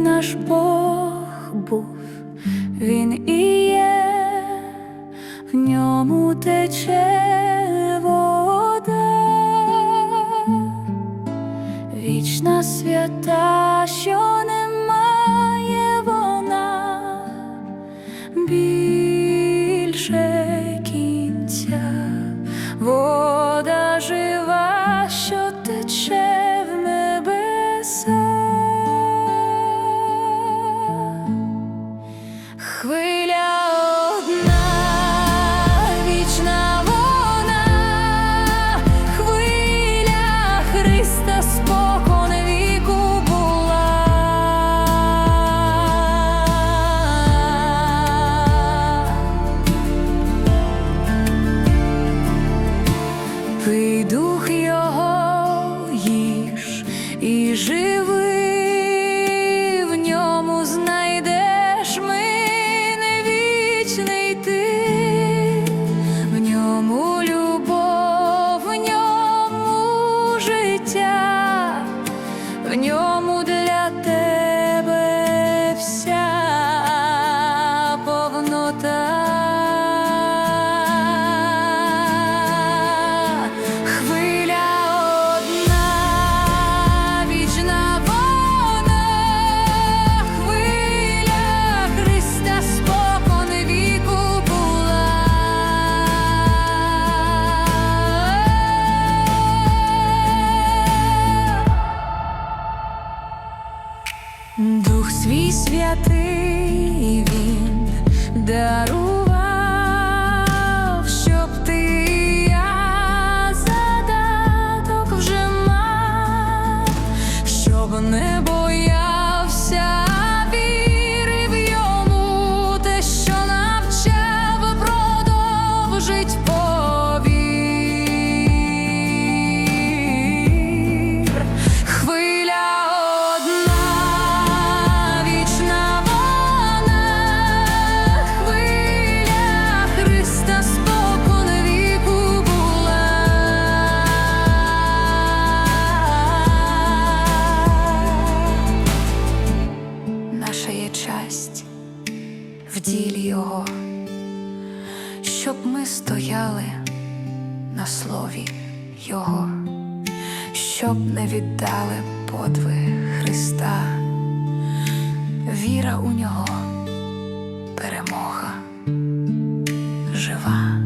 наш Бог був, Він і є, в ньому тече вода, вічна свята, що і живи, в ньому знайдеш мене вічний ти, в ньому любов, в ньому життя, cicatriz. Його, щоб ми стояли на слові Його, щоб не віддали подвиг Христа, віра у нього, перемога жива.